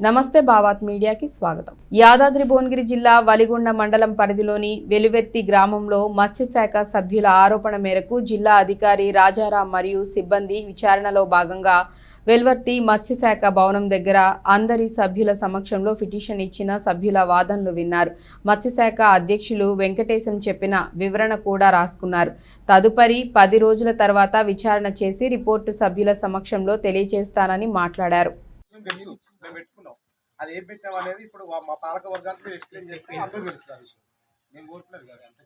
నమస్తే భావాత్ మీడియాకి స్వాగతం. యాదాద్రి భువనగిరి జిల్లా వలిగొండ మండలం పరిధిలోని వెలువెర్తి గ్రామంలో మత్స్యశాఖ సభ్యుల ఆరోపణ మేరకు జిల్లా అధికారి రాజారాం మరియు సిబ్బంది విచారణలో భాగంగా వెల్వర్తి మత్స్యశాఖ భవనం దగ్గర అందరి సభ్యుల సమక్షంలో పిటిషన్ ఇచ్చిన సభ్యుల వాదనలు విన్నారు. మత్స్యశాఖ అధ్యక్షులు వెంకటేశం చెప్పిన వివరణ కూడా రాసుకున్నారు. తదుపరి పది రోజుల తర్వాత విచారణ చేసి రిపోర్టు సభ్యుల సమక్షంలో తెలియజేస్తానని మాట్లాడారు మేము తెలుసు మేము పెట్టుకున్నాం అది ఏం పెట్టాం అనేది ఇప్పుడు మా- పాలక వర్గానికి మీరు ఎక్స్ప్లెయిన్ చేస్తే అందరూ తెలుస్తుంది ఆ విషయం. మేము కోరుతున్నారు కదా అంత.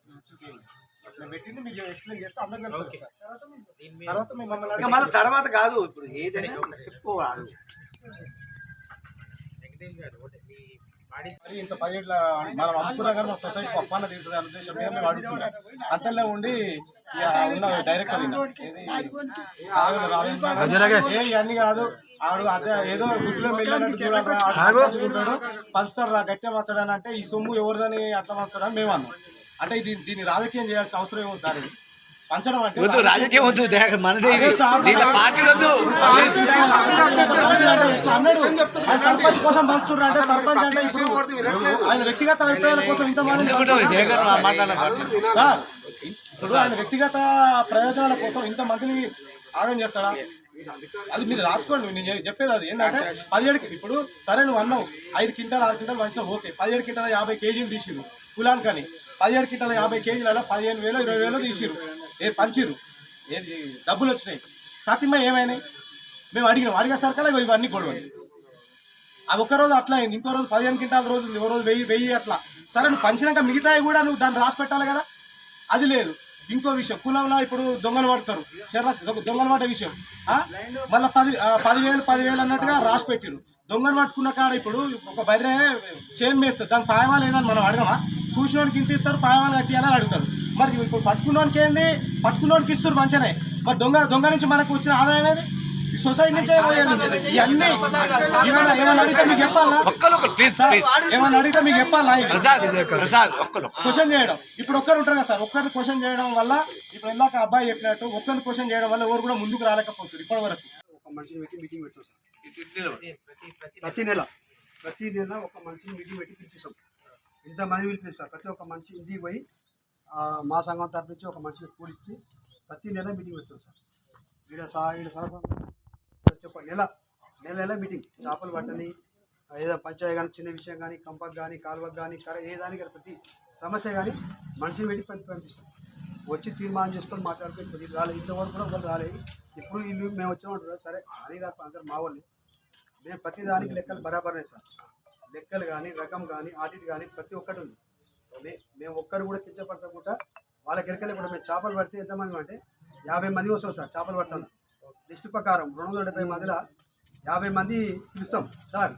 మేము పెట్టింది మీకు ఎక్స్ప్లెయిన్ చేస్తే అందరూ తెలుస్తుంది సార్. తర్వాత మేము మమ్మల్ని ఇంకా మన తర్వాత కాదు ఇప్పుడు ఏదైనా చెప్పుకోవాలి. మరి ఇంత పదిహేట్ల మనం అమ్ముకున్నా కానీ మా సొసైటీ అప్పాన తీరుతుంది అనే ఉద్దేశం మీద మేము అడుగుతున్నాం. అంతలో ఉండి ఇవన్నీ కాదు ఆడు అదే ఏదో గుడ్లో మెల్లనట్టు పంచుతాడు రా గట్టిగా అంటే ఈ సొమ్ము ఎవరిదని అట్లా పంచడం మేము అన్నాం అంటే ఇది దీన్ని రాజకీయం చేయాల్సిన అవసరం ఏమో సార్ ఇది పంచడం అంటే వద్దు రాజకీయం వద్దు మనది పార్టీ వద్దు సర్పంచ్ కోసం అంటే సర్పంచ్ అంటే ఇప్పుడు ఆయన వ్యక్తిగత అభిప్రాయాల కోసం ఇంతమంది సార్ ఇప్పుడు ఆయన వ్యక్తిగత ప్రయోజనాల కోసం ఇంత మందిని ఆగం చేస్తాడా? అది మీరు రాసుకోండి నేను చెప్పేది అది. ఏంటంటే పదిహేడు ఇప్పుడు సరే నువ్వు అన్నావు ఐదు క్వింటాలు ఆరు క్వింటాలు మంచిగా ఓకే. పదిహేడు క్వింటాల యాభై కేజీలు తీసిరు కానీ పదిహేడు క్వింటాల యాభై కేజీల పదిహేను వేలు ఇరవై వేలు తీసిరు ఏ పంచిరు ఏది డబ్బులు వచ్చినాయి. ప్రతిమ ఏమైనాయి? మేము అడిగినాం. అడిగే సరికల్లా ఇవన్నీ గొడవలు. అది ఒక రోజు అట్లా అయింది. ఇంకో రోజు పదిహేను క్వింటాల రోజు ఉంది, ఒక రోజు వెయ్యి వెయ్యి అట్లా. సరే నువ్వు పంచినాక మిగతాయి కూడా నువ్వు దాన్ని రాసి పెట్టాలి కదా? అది లేదు. ఇంకో విషయం కులంలో ఇప్పుడు దొంగలు పడతారు. శర్ర దొంగలు పడే విషయం. మళ్ళీ పది పదివేలు పదివేలు అన్నట్టుగా రాసి పెట్టారు. దొంగలు పట్టుకున్న కాడ ఇప్పుడు ఒక బర్రె చేన్ వేస్తారు దాని పాయమాలు ఏదని మనం అడగమా? చూసినోడికి ఇంత ఇస్తారు పాయమాలు కట్టియాలని అడుగుతారు. మరి ఇప్పుడు పట్టుకున్నోనికి ఏంది? పట్టుకున్నోడికి ఇస్తారు మంచిగానే. మరి దొంగ దొంగ నుంచి మనకు వచ్చిన ఆదాయం ఏది? సొసైటీ నుంచే పోయేది ఇవన్నీ ఏమైనా ఏమైనా అడిగితే మీకు చెప్పాలా ఒక్కరు ప్లీజ్ సార్ ప్లీజ్ ఏమైనా అడిగితే మీకు చెప్పాలా ప్రసాద్ ప్రసాద్ ఒక్కరు క్వశ్చన్ చేయడం ఇప్పుడు ఒక్కరు ఉంటారు కదా సార్ ఒక్కరిని క్వశ్చన్ చేయడం వల్ల ఇప్పుడు ఇందాక అబ్బాయి చెప్పినట్టు ఒక్కరిని క్వశ్చన్ చేయడం వల్ల ఎవరు కూడా ముందుకు రాలేకపోతారు ఇప్పటి వరకు ఒక మనిషిని పెట్టి మీటింగ్ పెడతాం సార్ ప్రతి నెల ప్రతి నెల ఒక మనిషిని మీటింగ్ పెట్టి పిలిపిస్తాం ఇంతమంది పిలిపిస్తారు ప్రతి ఒక్క మనిషి ఇంటికి పోయి మా సంఘం తరపు నుంచి ఒక మనిషిని కూలిచ్చి ప్రతి నెల మీటింగ్ పెడతాం సార్ ఈడ సా ఈడ సరఫరా ఒక్క నెల నెల నెల మీటింగ్. చేపలు పట్టని ఏదో పంచాయతీ కానీ చిన్న విషయం కానీ కంపకు కానీ కాలువకు కానీ కర ఏ దానికి కానీ ప్రతి సమస్య కానీ మనిషిని పెట్టి పంపి పంపిస్తాం. వచ్చి తీర్మానం చేసుకొని మాట్లాడుకొని కొద్దిగా రాలేదు. ఇంతవరకు కూడా వాళ్ళు రాలేదు. ఇప్పుడు వీళ్ళు మేము వచ్చామంటారు సరే అని కాదు అందరు మా వాళ్ళు. మేము ప్రతి దానికి లెక్కలు బరాబర్ సార్. లెక్కలు కానీ రకం కానీ ఆడిట్ కానీ ప్రతి ఒక్కటి ఉంది. మేము ఒక్కరు కూడా కించపడకుండా వాళ్ళ ఎరకలే కూడా. మేము చేపలు పడితే ఎంతమంది అంటే యాభై మంది వస్తాం సార్ చేపలు పడతాను లిస్టు ప్రకారం రెండు వందల డెబ్బై మందిలో యాభై మంది పిలుస్తాం. సార్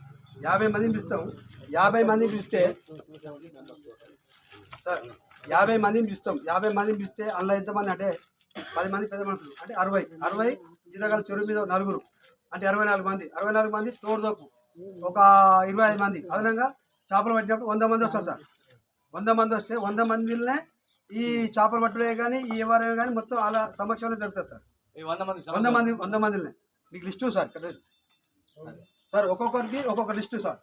యాభై మందిని పిలుస్తాం. యాభై మందిని పిలిస్తే సార్ యాభై మందిని పిలుస్తాం. యాభై మందిని పిలిస్తే అందులో ఎంతమంది అంటే పది మంది పెద్ద మనుషులు. అంటే అరవై. అరవై జిల్లగల చెరువు మీద నలుగురు. అంటే అరవై నాలుగు మంది. అరవై నాలుగు మంది స్టోర్ దోపు ఒక ఇరవై ఐదు మంది. అదనంగా చేపలు పట్టినప్పుడు వంద మంది వస్తారు సార్. వంద మంది వస్తే వంద మందినే ఈ చేపలు పట్టుడే కానీ ఈ ఎవరైనా కానీ మొత్తం అలా సమక్షంలో జరుగుతుంది సార్. వంద మంది వంద మంది వంద మందిని మీకు లిస్టు సార్ సార్. ఒక్కొక్కరికి ఒక్కొక్క లిస్టు సార్.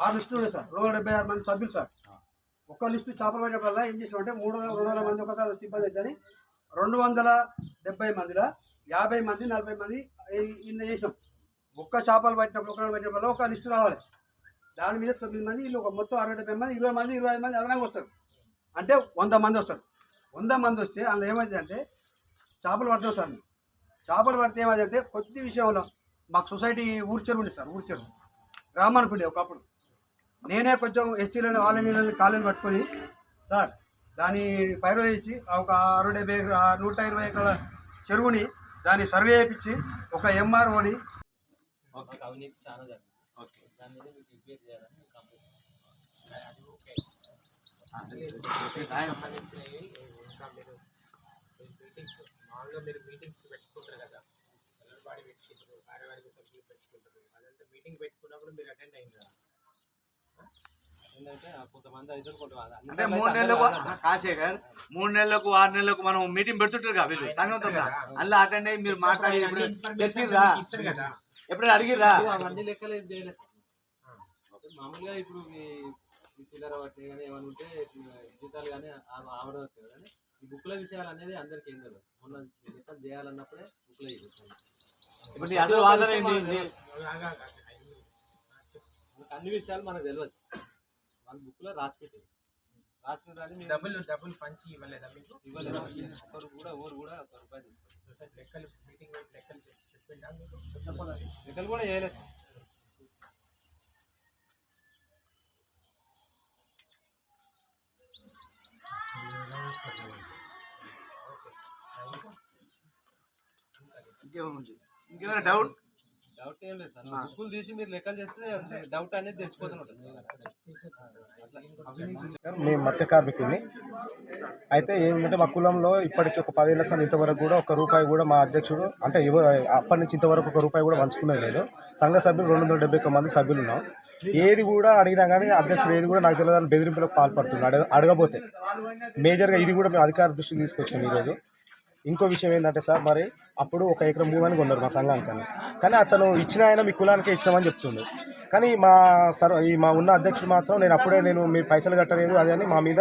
ఆరు లిస్టులు సార్. రెండు వందల డెబ్బై ఆరు మంది సభ్యులు సార్. ఒక్క లిస్టు చేపలు పట్టినప్పుడల్లా ఏం చేసామంటే మూడు వందల రెండు వందల మంది ఒకసారి సిబ్బంది ఇబ్బంది అవుతుంది రెండు వందల డెబ్బై మందిలో యాభై మంది నలభై మంది ఇన్న ఇన్ని చేసాం. ఒక్క చేపలు పట్టినప్పుడు ఒక పట్టినప్పుడు ఒక లిస్టు రావాలి. దాని మీద తొమ్మిది మంది వీళ్ళు ఒక మొత్తం అరవై డెబ్బై మంది ఇరవై మంది ఇరవై ఐదు మంది అదనంగా వస్తారు. అంటే వంద మంది వస్తారు. వంద మంది వస్తే అందులో ఏమైందంటే చేపలు పడతాం సార్. మేము. చేపలు పడితే ఏమైందంటే కొద్ది విషయంలో మాకు సొసైటీ ఊరు చెరువు ఉంది సార్ ఊరు చెరువు గ్రామానికి ఉండే ఒకప్పుడు. నేనే కొంచెం ఎస్సీలను ఆలనీలను కాలేజీ పట్టుకొని సార్ దాని పైరు వేసి ఒక అరవై డెబ్బై ఆ నూట ఇరవై ఎకరాల చెరువుని దాన్ని సర్వే చేయించి ఒక ఎంఆర్ఓని ఓకే. మామూలుగా మీరు మీటింగ్స్ పెట్టుకుంటారు కదా. బాడీ పెట్టుకుంటారు కార్యవర్గ సభ్యులు పెట్టుకుంటారు. అదంతా మీటింగ్ పెట్టుకున్నప్పుడు మీరు అటెండ్ అయింది కదా అంటే మూడు నెలలకు. కాశేఖర్ మూడు నెలలకు ఆరు నెలలకు మనం మీటింగ్ పెడుతుంటారు కదా వీళ్ళు సంఘంతో అందులో అటెండ్ అయ్యి మీరు మాట్లాడి కదా. ఎప్పుడైనా అడిగిర్రా? అవన్నీ లెక్కలు మామూలుగా ఇప్పుడు మీ మీ చిల్లర పట్టిన కానీ ఏమైనా ఉంటే జీతాలు కానీ ఆవడం కానీ ఈ బుక్ల విషయాలు అనేది అందరికీ ఏం తెలియదు మొన్న జీతం చేయాలన్నప్పుడే బుక్లో ఇప్పుడు నీ అసలు వాదన అన్ని విషయాలు మనకు తెలియదు వాళ్ళ బుక్లో రాసి పెట్టింది. రాసిన దాన్ని డబ్బులు డబ్బులు పంచి ఇవ్వలేదా మీకు? ఇవ్వలేదు. ఒకరు కూడా ఊరు కూడా ఒక రూపాయి తీసుకోవాలి సార్ లెక్కలు మీటింగ్ లెక్కలు చెప్పి చెప్పిండా. మీకు లెక్కలు కూడా చేయలేదు. ఇంకేమైనా డౌట్ డౌట్ ఏం లేదు సార్. బుక్కులు తీసి మీరు లెక్కలు చేస్తే డౌట్ అనేది మేము మత్స్య కార్మికుల్ని అయితే ఏమిటంటే మా కులంలో ఇప్పటికి ఒక పదేళ్ళ సార్ ఇంతవరకు కూడా ఒక రూపాయి కూడా మా అధ్యక్షుడు అంటే అప్పటి నుంచి ఇంతవరకు ఒక రూపాయి కూడా పంచుకునేది లేదు. సంఘ సభ్యులు రెండు వందల డెబ్బై ఒక్క మంది సభ్యులు ఉన్నాం. ఏది కూడా అడిగినా కానీ అధ్యక్షుడు ఏది కూడా నాకు తెలియదు బెదిరింపులకు పాల్పడుతున్నాడు అడగ అడగబోతే. మేజర్గా ఇది కూడా మేము అధికార దృష్టికి తీసుకొచ్చాం ఈరోజు. ఇంకో విషయం ఏంటంటే సార్ మరి అప్పుడు ఒక ఎకరం భూమి అని కొన్నారు మా సంఘానికని కానీ అతను ఇచ్చిన ఆయన మీ కులానికే ఇచ్చినామని చెప్తుంది కానీ మా సర్ ఈ మా ఉన్న అధ్యక్షుడు మాత్రం నేను అప్పుడే నేను మీరు పైసలు కట్టలేదు అది అని మా మీద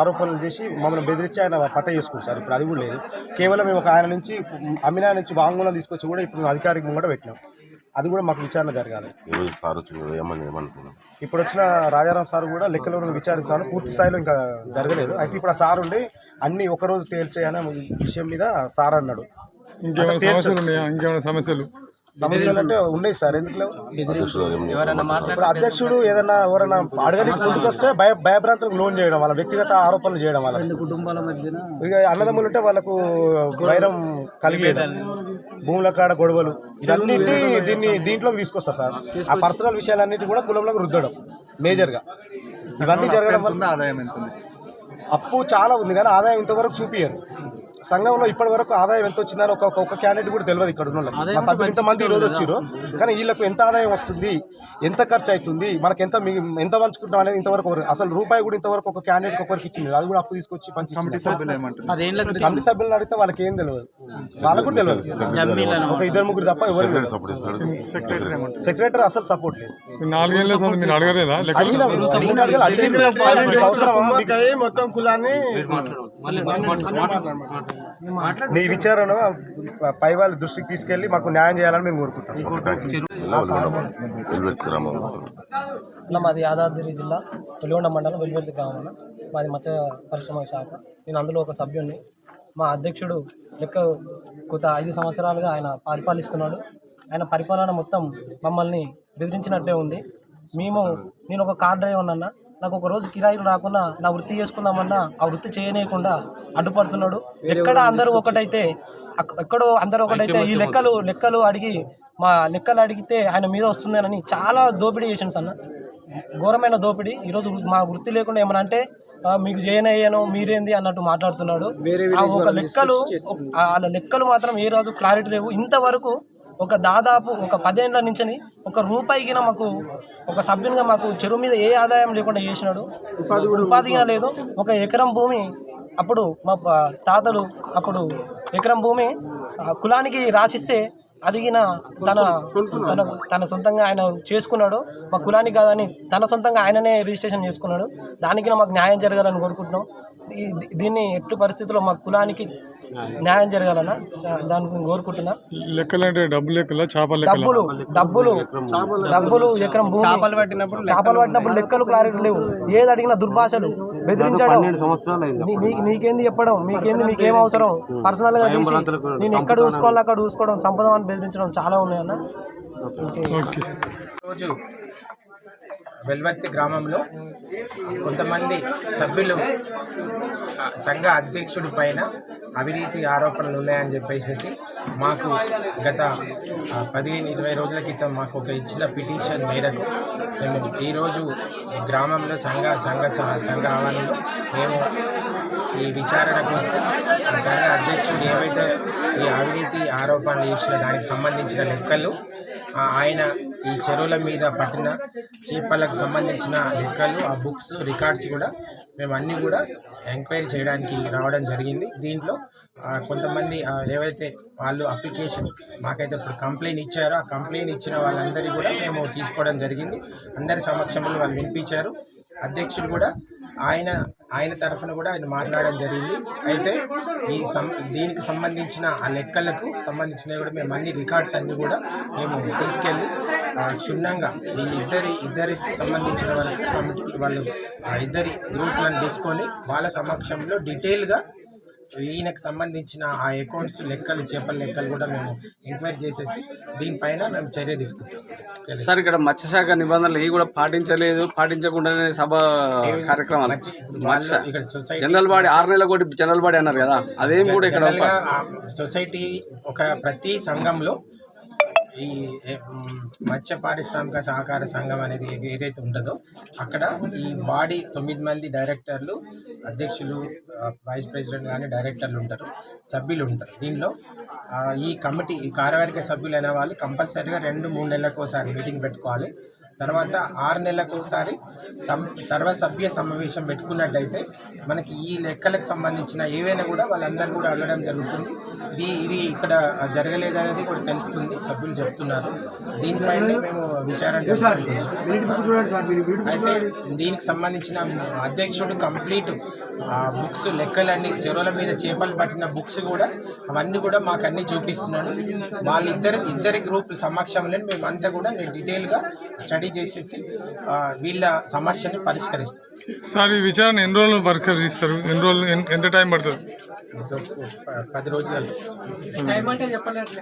ఆరోపణలు చేసి మమ్మల్ని బెదిరించి ఆయన పట్ట చేసుకుంది సార్. ఇప్పుడు అది కూడా లేదు. కేవలం మేము ఒక ఆయన నుంచి అమ్మినా నుంచి వాంగ్మూలం తీసుకొచ్చి కూడా ఇప్పుడు అధికారికంగా కూడా పెట్టినాం. అది కూడా మాకు విచారణ జరగాలి. ఈరోజు సార్ ఏమని ఏమనుకున్నాం? ఇప్పుడు వచ్చిన రాజారాం సార్ కూడా లెక్కలో విచారిస్తాను పూర్తి స్థాయిలో ఇంకా జరగలేదు. అయితే ఇప్పుడు ఆ సార్ ఉండి అన్ని ఒకరోజు తేల్చేయనే విషయం మీద సార్ అన్నాడు. ఇంకేమైనా సమస్యలు ఉన్నాయా? ఇంకేమైనా సమస్యలు? సమస్యలు అంటే ఉన్నాయి సార్. ఎందుకు లేవు అధ్యక్షుడు ఏం ఇప్పుడు అధ్యక్షుడు ఏదన్నా ఎవరైనా అడగడానికి ముందుకు వస్తే భయ భయభ్రాంతులకు లోన్ చేయడం వల్ల వ్యక్తిగత ఆరోపణలు చేయడం వల్ల. కుటుంబాల మధ్యన ఇక అన్నదమ్ములు ఉంటే వాళ్ళకు వైరం కలిగి భూముల కాడ గొడవలు ఇవన్నిటి దీన్ని దీంట్లోకి తీసుకొస్తారు సార్. ఆ పర్సనల్ విషయాలన్నిటి కూడా కులంలోకి రుద్దడం మేజర్గా. ఇవన్నీ జరగడం వల్ల ఆదాయం ఎంత ఉంది? అప్పు చాలా ఉంది కానీ ఆదాయం ఇంతవరకు చూపియరు సంఘంలో ఇప్పటి వరకు ఆదాయం ఎంత వచ్చిందని ఒక ఒక క్యాండిడేట్ కూడా తెలియదు ఇక్కడ ఉన్న. మా సభ్యులు ఇంతమంది ఈ రోజు వచ్చారు కానీ వీళ్ళకు ఎంత ఆదాయం వస్తుంది ఎంత ఖర్చు అవుతుంది మనకి ఎంత మిగి- ఎంత పంచుకుంటాం అనేది ఇంతవరకు అసలు రూపాయి కూడా ఇంతవరకు ఒక క్యాండిడేట్ ఒకరికి ఇచ్చింది. అది కూడా అప్పు తీసుకొచ్చి పంచి కమిటీ సభ్యులు కమిటీ సభ్యులను అడిగితే వాళ్ళకి ఏం తెలియదు వాళ్ళకు కూడా తెలియదు ఒక ఇద్దరు ముగ్గురు తప్ప ఎవరు సెక్రటరీ అసలు సపోర్ట్ లేదు. మీకు మొత్తం కులాన్ని మీ విచారణ పై వాళ్ళ దృష్టికి తీసుకెళ్ళి మాకు న్యాయం చేయాలని మేము కోరుకుంటాం మాది యాదాద్రి జిల్లా వెలుగొండ మండలం వెలువెల్లి గ్రామం మాది మత్స్య పరిశ్రమ శాఖ. నేను అందులో ఒక సభ్యుడిని మా అధ్యక్షుడు లెక్క గత ఐదు సంవత్సరాలుగా ఆయన పరిపాలిస్తున్నాడు. ఆయన పరిపాలన మొత్తం మమ్మల్ని బెదిరించినట్టే ఉంది. మేము నేను ఒక కార్ డ్రైవర్ అన్న. నాకు ఒక రోజు కిరాయిలు రాకుండా నా వృత్తి చేసుకుందామన్నా ఆ వృత్తి చేయనీయకుండా అడ్డుపడుతున్నాడు. ఎక్కడ అందరూ ఒకటైతే ఎక్కడో అందరూ ఒకటైతే ఈ లెక్కలు లెక్కలు అడిగి మా లెక్కలు అడిగితే ఆయన మీద వస్తుందేనని చాలా దోపిడీ చేసిండు అన్న ఘోరమైన దోపిడీ. ఈరోజు మా వృత్తి లేకుండా ఏమన్నా అంటే మీకు చేయనయ్యాను మీరేంది అన్నట్టు మాట్లాడుతున్నాడు. ఆ ఒక లెక్కలు ఆ వాళ్ళ లెక్కలు మాత్రం ఏ రోజు క్లారిటీ లేవు. ఇంతవరకు ఒక దాదాపు ఒక పదేళ్ళ నుంచి ఒక రూపాయికి మాకు ఒక సభ్యునిగా మాకు చెరువు మీద ఏ ఆదాయం లేకుండా చేసినాడు. ఉపాధిగా లేదు. ఒక ఎకరం భూమి అప్పుడు మా తాతలు అప్పుడు ఎకరం భూమి కులానికి రాసిస్తే అదిగిన తన తన తన సొంతంగా ఆయన చేసుకున్నాడు. మా కులానికి కాదని తన సొంతంగా ఆయననే రిజిస్ట్రేషన్ చేసుకున్నాడు. దానికి మాకు న్యాయం జరగాలని కోరుకుంటున్నాం. దీన్ని ఎట్టి పరిస్థితుల్లో మా కులానికి న్యాయం జరగాలన్న దానికి నేను కోరుకుంటున్నా. లెక్కలు అంటే డబ్బు లెక్కల చేపల లెక్కల? డబ్బులు డబ్బులు డబ్బులు ఎకరం భూమి. చేపలు పట్టినప్పుడు చేపలు పట్టినప్పుడు లెక్కలు క్లారిటీ లేవు. ఏది అడిగినా దుర్భాషలు. బెదిరించడం. నీకేంది చెప్పడం? మీకేంది? మీకేం అవసరం? పర్సనల్గా నేను ఎక్కడ చూసుకోవాలి అక్కడ చూసుకోవడం చంపడం అని బెదిరించడం చాలా ఉన్నాయన్న. రోజు వెల్వత్తి గ్రామంలో కొంతమంది సభ్యులు సంఘ అధ్యక్షుడి పైన అవినీతి ఆరోపణలు ఉన్నాయని చెప్పేసి మాకు గత పదిహేను ఇరవై రోజుల క్రితం మాకు ఒక ఇచ్చిన పిటిషన్ మేరకు మేము ఈరోజు గ్రామంలో సంఘ సంఘ సంఘ ఆవరణలో మేము ఈ విచారణకు సంఘ అధ్యక్షుడు ఏవైతే ఈ అవినీతి ఆరోపణలు చేసిన దానికి సంబంధించిన లెక్కలు ఆయన ఈ చెరువుల మీద పట్టిన చేపలకు సంబంధించిన లెక్కలు ఆ బుక్స్ రికార్డ్స్ కూడా మేము అన్నీ కూడా ఎంక్వైరీ చేయడానికి రావడం జరిగింది. దీంట్లో కొంతమంది ఏవైతే వాళ్ళు అప్లికేషన్ మాకైతే ఇప్పుడు కంప్లైంట్ ఇచ్చారో ఆ కంప్లైంట్ ఇచ్చిన వాళ్ళందరినీ కూడా మేము తీసుకోవడం జరిగింది. అందరి సమక్షంలో వాళ్ళు వినిపించారు. అధ్యక్షుడు కూడా ఆయన ఆయన తరఫున కూడా ఆయన మాట్లాడడం జరిగింది. అయితే ఈ సం దీనికి సంబంధించిన ఆ లెక్కలకు సంబంధించినవి కూడా మేము అన్ని రికార్డ్స్ అన్ని కూడా మేము తీసుకెళ్ళి క్షుణ్ణంగా వీళ్ళిద్దరి ఇద్దరి సంబంధించిన వరకు కమిటీ వాళ్ళు ఆ ఇద్దరి గ్రూప్లను తీసుకొని వాళ్ళ సమక్షంలో డీటెయిల్గా ఈయనకు సంబంధించిన ఆ అకౌంట్స్ లెక్కలు చేపల లెక్కలు కూడా మేము ఎంక్వైరీ చేసేసి దీనిపైన మేము చర్య తీసుకుంటాం. సార్ ఇక్కడ మత్స్యశాఖ నిబంధనలు ఇవి కూడా పాటించలేదు పాటించకుండానే సభ కార్యక్రమాలు. ఇక్కడ సొసైటీ జనరల్ బాడీ ఆరు నెలల కోటి జనరల్ బాడీ అన్నారు కదా అదేం కూడా ఇక్కడ సొసైటీ ఒక ప్రతి సంఘంలో ఈ మత్స్య పారిశ్రామిక సహకార సంఘం అనేది ఏదైతే ఉంటుందో అక్కడ ఈ బాడీ తొమ్మిది మంది డైరెక్టర్లు అధ్యక్షులు వైస్ ప్రెసిడెంట్ కానీ డైరెక్టర్లు ఉంటారు సభ్యులు ఉంటారు. దీనిలో ఈ కమిటీ ఈ కార్యవర్గ సభ్యులు అనే వాళ్ళు కంపల్సరీగా రెండు మూడు నెలలకు ఒకసారి మీటింగ్ పెట్టుకోవాలి. తర్వాత ఆరు నెలలకు ఒకసారి సం సర్వసభ్య సమావేశం పెట్టుకున్నట్టయితే మనకి ఈ లెక్కలకు సంబంధించిన ఏవైనా కూడా వాళ్ళందరూ కూడా అడగడం జరుగుతుంది. ఇది ఇది ఇక్కడ జరగలేదు అనేది కూడా తెలుస్తుంది. సభ్యులు చెప్తున్నారు. దీనిపైన మేము విచారణ అయితే దీనికి సంబంధించిన అధ్యక్షుడు కంప్లీట్ బుక్స్ లెక్కలన్నీ చెరువుల మీద చేపలు పట్టిన బుక్స్ కూడా అవన్నీ కూడా మాకు అన్ని చూపిస్తున్నాడు వాళ్ళిద్దరు ఇద్దరి గ్రూప్ సమక్షంలో మేమంతా కూడా నేను డీటెయిల్గా స్టడీ చేసేసి ఆ, వీళ్ళ సమస్యని పరిష్కరిస్తాం. సార్ ఈ విచారణ ఎన్ని రోజులు పరిష్కరిస్తారు? ఎన్ని రోజులు ఎంత టైం పడుతుంది? పది రోజులలో. టైం అంటే చెప్పలేదు